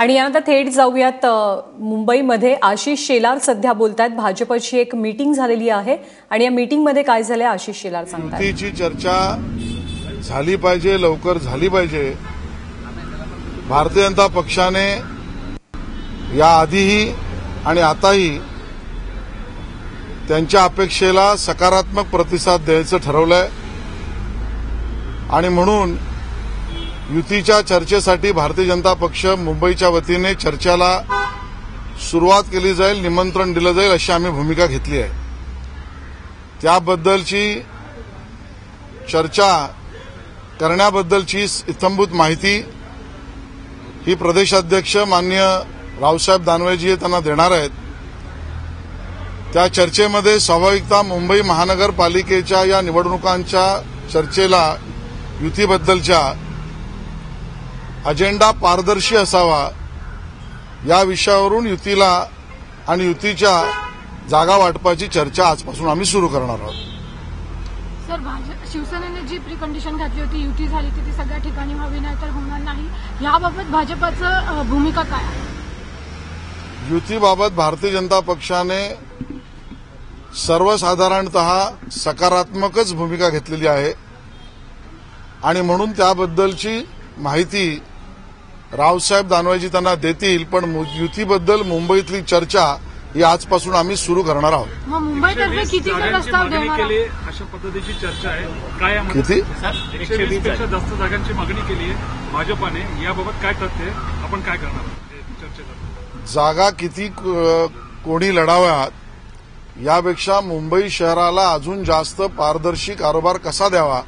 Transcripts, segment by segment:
आणि यानंतर थेट जाऊयात मुंबईमध्ये. आशिष शेलार सध्या बोलतायत. भाजपची एक मीटिंग झालेली आहे आणि या मीटिंगमध्ये काय झालंय आशिष शेलार सांगतात चर्चा झाली पाहिजे लवकर झाली पाहिजे. भारतीय जनता पक्षाने याआधीही आणि आताही त्यांच्या अपेक्षेला सकारात्मक प्रतिसाद द्यायचं ठरवलंय. आणि म्हणून युतीच्या चर्चेसाठी भारतीय जनता पक्ष मुंबईच्या वतीने चर्चेला सुरुवात केली जाईल निमंत्रण दिलं जाईल अशी आम्ही भूमिका घेतली आहे. त्याबद्दलची चर्चा करण्याबद्दलची इत्यंभूत माहिती ही प्रदेशाध्यक्ष मान्य रावसाहेब दानवेजी हे त्यांना देणार आहेत. त्या चर्चेमध्ये स्वाभाविकता मुंबई महानगरपालिकेच्या या निवडणुकांच्या चर्चेला युतीबद्दलच्या अजेंडा पारदर्शी असावा या विषयावरून युतीला आणि युतीच्या जागा वाटपाची चर्चा आजपासून आम्ही सुरू करणार आहोत. सर भाजप शिवसेनेने जी प्रिकंडिशन घातली होती युती झाली ती ती सगळ्या ठिकाणी व्हावी नाही तर होणार नाही. याबाबत भाजपाचं भूमिका काय आहे? युतीबाबत भारतीय जनता पक्षाने सर्वसाधारणत सकारात्मकच भूमिका घेतलेली आहे. आणि म्हणून त्याबद्दलची माहिती रावसाहेब दानवेजी त्यांना देतील पण मु- युतीबद्दल मुंबईतली चर्चा ही आजपासून आम्ही सुरू करणार आहोत. मुंबईतर्फे किती जागांची प्रस्ताव मागणी देणार केली अशा पद्धतीची चर्चा आहे. काय यामध्ये किती? एकशे वीसपेक्षा जास्त जागांची मागणी केली आहे भाजपाने. याबाबत काय तथ्य आहे? आपण काय करणार आहोत? हे चर्चेचा जागा किती कोणी लढाव्यात यापेक्षा मुंबई शहराला अजून जास्त पारदर्शी कारभार कसा द्यावा?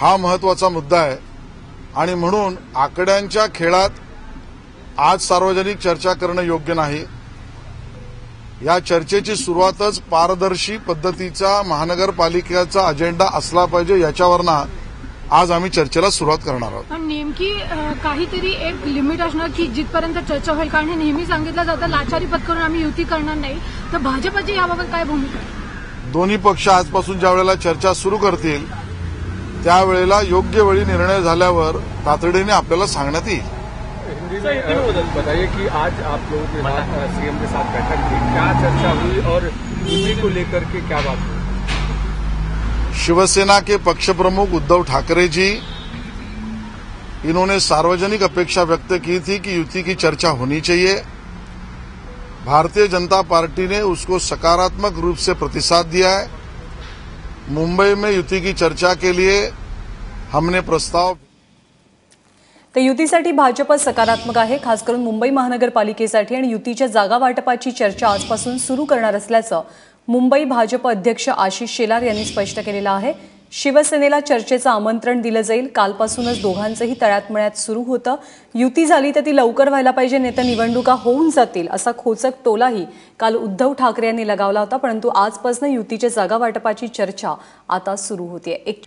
हा महत्त्वाचा मुद्दा आहे. आणि म्हणून आकड्यांच्या खेळात आज सार्वजनिक चर्चा करणं योग्य नाही. या चर्चेची सुरुवातच पारदर्शी पद्धतीचा महानगरपालिकेचा अजेंडा असला पाहिजे याच्यावरनं आज आम्ही चर्चेला सुरुवात करणार आहोत. पण नेमकी अ, काहीतरी एक लिमिट असणार की जिथपर्यंत चर्चा होईल. कारण हे नेहमी सांगितलं जातं लाचारी पत्करून आम्ही युती करणार नाही. तर भाजपची याबाबत काय भूमिका आहे? दोन्ही पक्ष आजपासून ज्या वेळेला चर्चा सुरू करतील त्यावेळेला योग्य वेळी निर्णय झाल्यावर तातडीने आपल्याला सांगण्यात येईल. हिंदी में बताइए कि आज आप लोगों के साथ सीएम के साथ बैठक थी क्या चर्चा हुई और यूपी को लेकर के क्या बात हुई? शिवसेना के पक्ष प्रमुख उद्धव ठाकरे जी इन्होंने सार्वजनिक अपेक्षा व्यक्त की थी कि युति की चर्चा होनी चाहिए। भारतीय जनता पार्टी ने उसको सकारात्मक रूप से प्रतिसाद दिया है। मुंबई में युति की चर्चा के लिए हमने प्रस्ताव तर युतीसाठी भाजप सकारात्मक आहे खास करून मुंबई महानगरपालिकेसाठी आणि युतीच्या जागा वाटपाची चर्चा आजपासून सुरू करणार असल्याचं मुंबई भाजप अध्यक्ष आशिष शेलार यांनी स्पष्ट केलेलं आहे. शिवसेनेला चर्चेचं आमंत्रण दिलं जाईल. कालपासूनच दोघांचंही तळ्यात मळ्यात सुरू होतं. युती झाली तर ती लवकर व्हायला पाहिजे नाही निवडणुका होऊन जातील असा खोचक टोलाही काल उद्धव ठाकरे यांनी लगावला होता. परंतु आजपासून युतीच्या जागा वाटपाची चर्चा आता सुरू होतीये. एक